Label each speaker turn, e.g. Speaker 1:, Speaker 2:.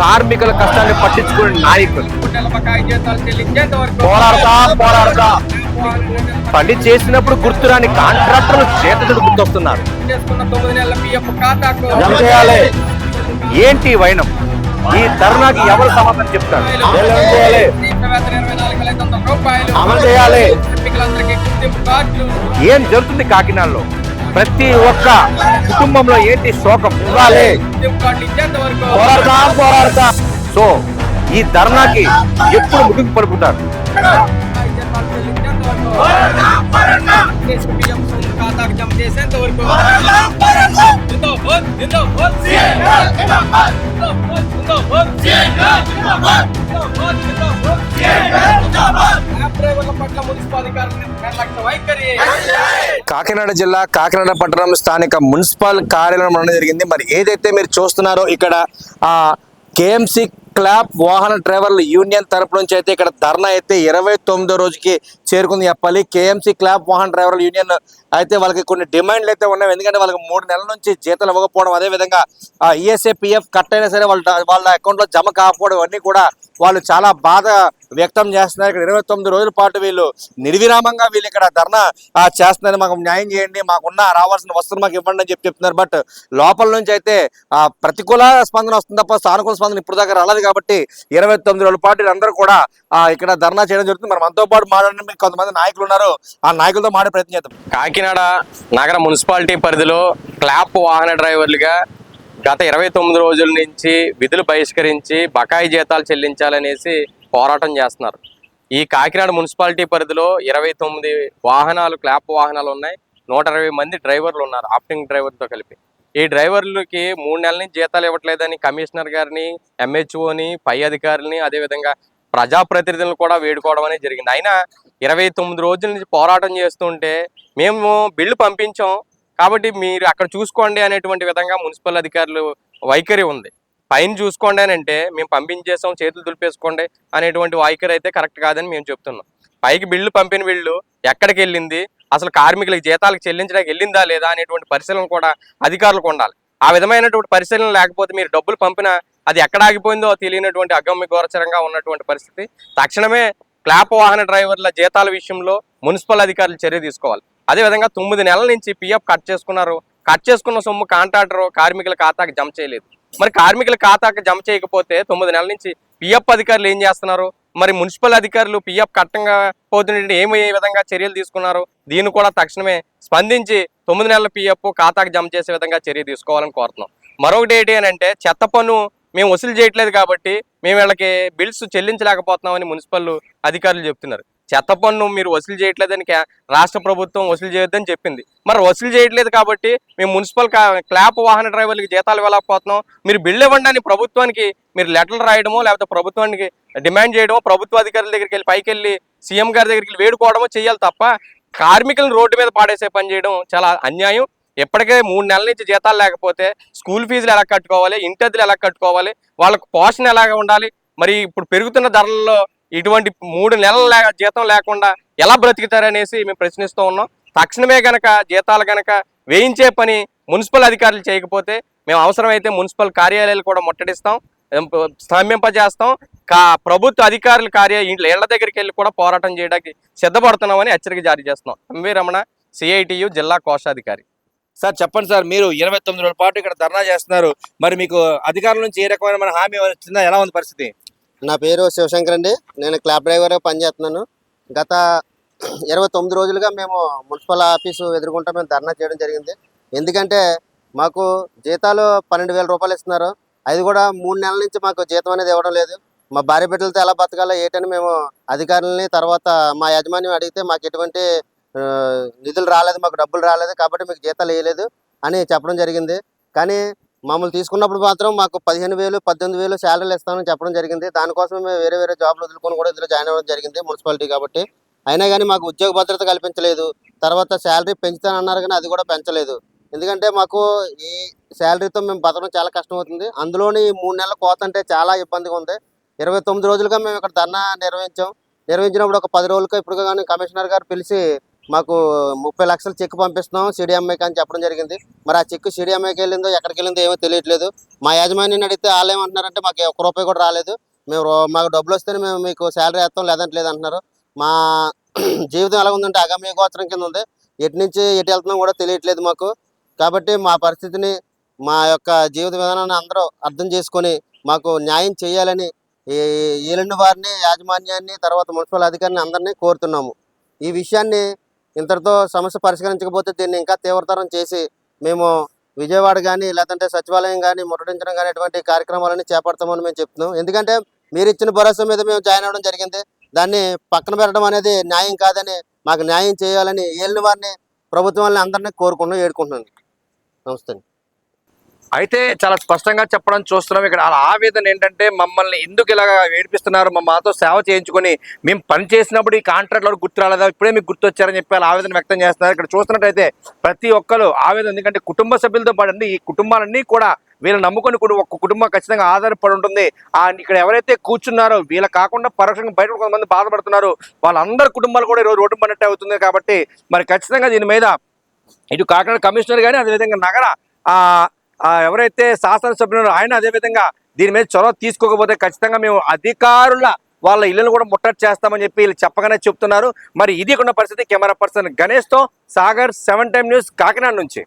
Speaker 1: కార్మికుల కష్టాన్ని పట్టించుకునే నాయకులు. పోరాడతా పోరాడతా. పని చేసినప్పుడు గుర్తురాని కాంట్రాక్టర్లు చేతులు గుర్తొస్తున్నారు. ఏంటి వైనం? ఈ ధర్నాకి ఎవరు సమాధానం చెప్తారు? అమలు చేయాలి. ఏం జరుగుతుంది కాకినాడలో? ప్రతి ఒక్క కుటుంబంలో ఏంటి శోకం? ఇవ్వాలి
Speaker 2: గుర్తింపు కార్డులు
Speaker 1: సో ఈ ధర్నాకి ఎప్పుడు ముగింపు పలుకుతారు?
Speaker 2: జిందాబాద్,
Speaker 3: కాకినాడ జిల్లా కాకినాడ పట్టణం స్థానిక మున్సిపల్ కార్యాలయం ఉండడం జరిగింది. మరి ఏదైతే మీరు చూస్తున్నారో ఇక్కడ ఆ కేఎంసి క్లాప్ వాహన డ్రైవర్ల యూనియన్ తరపు నుంచి అయితే ఇక్కడ ధర్నా అయితే ఇరవై తొమ్మిదో రోజుకి చేరుకుంది. చెప్పాలి కేఎంసి క్లాప్ వాహన డ్రైవర్ల యూనియన్ అయితే వాళ్ళకి కొన్ని డిమాండ్లు అయితే ఉన్నాయి. ఎందుకంటే వాళ్ళకి మూడు నెలల నుంచి జీతాలు ఇవ్వకపోవడం అదే విధంగా ఈఎస్ఏ పిఎఫ్ కట్ అయినా సరే వాళ్ళ వాళ్ళ అకౌంట్లో జమ కాకపోవడం అన్నీ కూడా వాళ్ళు చాలా బాధ వ్యక్తం చేస్తున్నారు. ఇక్కడ ఇరవై తొమ్మిది రోజుల పాటు వీళ్ళు నిర్విరామంగా వీళ్ళు ఇక్కడ ధర్నా చేస్తున్నారు. మాకు న్యాయం చేయండి మాకున్న రావాల్సిన వస్తువులు మాకు ఇవ్వండి అని చెప్పి చెప్తున్నారు. బట్ లోపల నుంచి అయితే ఆ, ప్రతికూల స్పందన వస్తుంది తప్ప సానుకూల స్పందన ఇప్పుడు దాకా రాలేదు కాబట్టి ఇరవై తొమ్మిది రోజుల పాటు వీళ్ళందరూ కూడా ఇక్కడ ధర్నా చేయడం జరుగుతుంది. మరి మనతో పాటు మాట్లాడిన కొంతమంది నాయకులు ఉన్నారు. ఆ నాయకులతో మాట్లాడే ప్రయత్నం చేద్దాం.
Speaker 4: కాకినాడ నగర మున్సిపాలిటీ పరిధిలో క్లాప్ వాహన డ్రైవర్లుగా గత ఇరవై తొమ్మిది రోజుల నుంచి విధులు బహిష్కరించి బకాయి జీతాలు చెల్లించాలనేసి పోరాటం చేస్తున్నారు. ఈ కాకినాడ మున్సిపాలిటీ పరిధిలో ఇరవై తొమ్మిది వాహనాలు క్లాప్ వాహనాలు ఉన్నాయి. నూట ఇరవై మంది డ్రైవర్లు ఉన్నారు ఆప్టింగ్ డ్రైవర్తో కలిపి. ఈ డ్రైవర్లకి మూడు నెలల నుంచి జీతాలు ఇవ్వట్లేదని కమిషనర్ గారిని ఎంహెచ్ఓని పై అధికారులని అదేవిధంగా ప్రజాప్రతినిధులను కూడా వేడుకోవడం అనేది జరిగింది. అయినా ఇరవై తొమ్మిది రోజుల నుంచి పోరాటం చేస్తుంటే మేము బిల్లు పంపించాం. కాబట్టి మీరు అక్కడ చూసుకోండి అనేటువంటి విధంగా మున్సిపల్ అధికారులు వైఖరి ఉంది. పైన చూసుకోండి అని అంటే మేము పంపించేసాం చేతులు దులిపేసుకోండి అనేటువంటి వాయిఖరి అయితే కరెక్ట్ కాదని మేము చెప్తున్నాం. పైకి బిల్లు పంపిన బిల్లు ఎక్కడికి వెళ్ళింది అసలు కార్మికులకు జీతాలకు చెల్లించడానికి వెళ్ళిందా లేదా అనేటువంటి పరిశీలన కూడా అధికారులకు ఉండాలి. ఆ విధమైనటువంటి పరిశీలన లేకపోతే మీరు డబ్బులు పంపినా అది ఎక్కడ ఆగిపోయిందో తెలియనటువంటి అగమ్య గోచరంగా ఉన్నటువంటి పరిస్థితి. తక్షణమే క్లాప్ వాహన డ్రైవర్ల జీతాల విషయంలో మున్సిపల్ అధికారులు చర్య తీసుకోవాలి. అదేవిధంగా తొమ్మిది నెలల నుంచి పిఎఫ్ కట్ చేసుకున్నారు. కట్ చేసుకున్న సొమ్ము కాంట్రాక్టర్ కార్మికుల ఖాతాకి జమ చేయలేదు. మరి కార్మికుల ఖాతాకి జమ చేయకపోతే తొమ్మిది నెలల నుంచి పిఎఫ్ అధికారులు ఏం చేస్తున్నారు? మరి మున్సిపల్ అధికారులు పిఎఫ్ కట్టంగా పోతుంటే ఏమి ఏ విధంగా చర్యలు తీసుకున్నారు? దీన్ని కూడా తక్షణమే స్పందించి తొమ్మిది నెలల పిఎఫ్ ఖాతాకి జమ చేసే విధంగా చర్య తీసుకోవాలని కోరుతున్నాం. మరొకటి ఏంటి అని అంటే చెత్త పన్ను మేము వసూలు చేయట్లేదు కాబట్టి మేము వీళ్ళకి బిల్స్ చెల్లించలేకపోతున్నామని మున్సిపల్ అధికారులు చెప్తున్నారు. చెత్త పన్ను మీరు వసూలు చేయట్లేదని రాష్ట్ర ప్రభుత్వం వసూలు చేయొద్దని చెప్పింది. మరి వసూలు చేయట్లేదు కాబట్టి మేము మున్సిపల్ క్లాప్ వాహన డ్రైవర్లకి జీతాలు వెళ్ళకపోతున్నాం మీరు బిల్లు ఇవ్వండి ప్రభుత్వానికి మీరు లెటర్లు రాయడమో లేకపోతే ప్రభుత్వానికి డిమాండ్ చేయడమో ప్రభుత్వ అధికారుల దగ్గరికి వెళ్ళి పైకి వెళ్ళి సీఎం గారి దగ్గరికి వెళ్ళి వేడుకోవడమో చేయాలి తప్ప కార్మికులను రోడ్డు మీద పాడేసే పని చేయడం చాలా అన్యాయం. ఎప్పటికే మూడు నెలల నుంచి జీతాలు లేకపోతే స్కూల్ ఫీజులు ఎలా కట్టుకోవాలి ఇంటద్దులు ఎలా కట్టుకోవాలి వాళ్ళకు పోషణ ఎలాగ ఉండాలి మరి ఇప్పుడు పెరుగుతున్న ధరల్లో ఇటువంటి మూడు నెలల జీతం లేకుండా ఎలా బ్రతుకుతారనేసి మేము ప్రశ్నిస్తూ ఉన్నాం. తక్షణమే గనక జీతాలు గనక వేయించే పని మున్సిపల్ అధికారులు చేయకపోతే మేము అవసరమైతే మున్సిపల్ కార్యాలయాలు కూడా ముట్టడిస్తాం స్తంభింపజేస్తాం. కా ప్రభుత్వ అధికారుల కార్య ఇంట్లో ఇళ్ళ దగ్గరికి వెళ్ళి కూడా పోరాటం చేయడానికి సిద్ధపడుతున్నామని హెచ్చరిక జారీ చేస్తున్నాం. ఎంవి రమణ సిఐటియు జిల్లా కోశాధికారి.
Speaker 3: సార్ చెప్పండి సార్ మీరు ఇరవై తొమ్మిది రోజుల పాటు ఇక్కడ ధర్నా చేస్తున్నారు. మరి మీకు అధికారుల నుంచి ఏ రకమైన హామీ వచ్చిందా? ఎలా ఉంది పరిస్థితి?
Speaker 5: నా పేరు శివశంకర్ అండి. నేను క్లాబ్ డ్రైవర్గా పనిచేస్తున్నాను. గత ఇరవై తొమ్మిది రోజులుగా మేము మున్సిపల్ ఆఫీసు ఎదుర్కొంటా మేము ధర్నా చేయడం జరిగింది. ఎందుకంటే మాకు జీతాలు పన్నెండు వేల రూపాయలు ఇస్తున్నారు. అది కూడా మూడు నెలల నుంచి మాకు జీతం అనేది ఇవ్వడం లేదు. మా భార్య బిడ్డలతో ఎలా బతకాలో ఏంటని మేము అధికారులని తర్వాత మా యాజమాన్యం అడిగితే మాకు ఎటువంటి నిధులు రాలేదు మాకు డబ్బులు రాలేదు కాబట్టి మీకు జీతాలు వేయలేదు అని చెప్పడం జరిగింది. కానీ మమ్మల్ని తీసుకున్నప్పుడు మాత్రం మాకు పదిహేను వేలు పద్దెనిమిది వేలు శాలరీలు ఇస్తామని చెప్పడం జరిగింది. దానికోసం మేము వేరే వేరే జాబ్లు వదులుకొని కూడా ఇందులో జాయిన్ అవ్వడం జరిగింది మున్సిపాలిటీ కాబట్టి. అయినా కానీ మాకు ఉద్యోగ భద్రత కల్పించలేదు. తర్వాత శాలరీ పెంచుతానన్నారు కానీ అది కూడా పెంచలేదు. ఎందుకంటే మాకు ఈ శాలరీతో మేము బతకడం చాలా కష్టం అవుతుంది. అందులోని మూడు నెలల కోత అంటే చాలా ఇబ్బందిగా ఉంది. ఇరవై తొమ్మిది రోజులుగా మేము ఇక్కడ ధర్నా నిర్వహించాం. నిర్వహించినప్పుడు ఒక పది రోజులుగా ఇప్పుడు కానీ కమిషనర్ గారు పిలిచి మాకు ముప్పై లక్షలు చెక్ పంపిస్తున్నాం సిడిఎంఐకి అని చెప్పడం జరిగింది. మరి ఆ చెక్ సిడిఎంఐకి వెళ్ళిందో ఎక్కడికి వెళ్ళిందో ఏమో తెలియట్లేదు. మా యాజమాన్యాన్ని అడిగితే వాళ్ళు ఏమంటున్నారంటే మాకు ఒక్క రూపాయి కూడా రాలేదు. మేము మాకు డబ్బులు వస్తేనే మేము మీకు శాలరీ వేస్తాం లేదంటే లేదంటున్నారు. మా జీవితం ఎలా ఉందంటే అగమ్య గోచరం కింద ఉంది. ఎటు నుంచి ఎటు వెళ్తున్నాం కూడా తెలియట్లేదు మాకు. కాబట్టి మా పరిస్థితిని మా యొక్క జీవిత విధానాన్ని అందరూ అర్థం చేసుకొని మాకు న్యాయం చేయాలని ఈ ఏలిన వారిని యాజమాన్యాన్ని తర్వాత మున్సిపల్ అధికారిని అందరినీ కోరుతున్నాము. ఈ విషయాన్ని ఇంతటితో సమస్య పరిష్కరించకపోతే దీన్ని ఇంకా తీవ్రతరం చేసి మేము విజయవాడ కానీ లేదంటే సచివాలయం కానీ ముట్టడించడం కానీ ఇటువంటి కార్యక్రమాలని చేపడతామని మేము చెప్తున్నాం. ఎందుకంటే మీరు ఇచ్చిన భరోసా మీద మేము జాయిన్ అవ్వడం జరిగింది. దాన్ని పక్కన పెట్టడం అనేది న్యాయం కాదని మాకు న్యాయం చేయాలని ఏలిన వారిని ప్రభుత్వం వాళ్ళని అందరినీ కోరుకుంటున్నాం ఏడుకుంటున్నాను నమస్తే
Speaker 3: అయితే చాలా స్పష్టంగా చెప్పడం చూస్తున్నాం. ఇక్కడ ఆవేదన ఏంటంటే మమ్మల్ని ఎందుకు ఇలాగ ఏడిపిస్తున్నారు? మా మాతో సేవ చేయించుకొని మేము పని చేసినప్పుడు ఈ కాంట్రాక్ట్లో గుర్తు రాలేదా? ఇప్పుడే మీకు గుర్తొచ్చారని చెప్పి వాళ్ళ ఆవేదన వ్యక్తం చేస్తున్నారు. ఇక్కడ చూస్తున్నట్టయితే ప్రతి ఒక్కరు ఆవేదన ఎందుకంటే కుటుంబ సభ్యులతో పాటు ఈ కుటుంబాలన్నీ కూడా వీళ్ళు నమ్ముకొని కూడా ఒక కుటుంబం ఖచ్చితంగా ఆధారపడి ఉంటుంది. ఆ ఇక్కడ ఎవరైతే కూర్చున్నారో వీళ్ళ కాకుండా పరోక్షంగా బయట కొంతమంది బాధపడుతున్నారు. వాళ్ళందరి కుటుంబాలు కూడా ఈరోజు రోడ్డు పడినట్టే అవుతుంది కాబట్టి మరి ఖచ్చితంగా దీని మీద ఇటు కాకినాడ కమిషనర్ కానీ అదేవిధంగా నగర ఆ ఎవరైతే శాసనసభ్యులు ఆయన అదేవిధంగా దీని మీద చొరవ తీసుకోకపోతే ఖచ్చితంగా మేము అధికారుల వాళ్ళ ఇళ్ళను కూడా ముట్టడి చేస్తామని చెప్పి వీళ్ళు చెప్పగానే చెప్తున్నారు. మరి ఇది ఉన్న పరిస్థితి. Camera person గణేష్తో Sagar seven time news Kakinada నుంచి.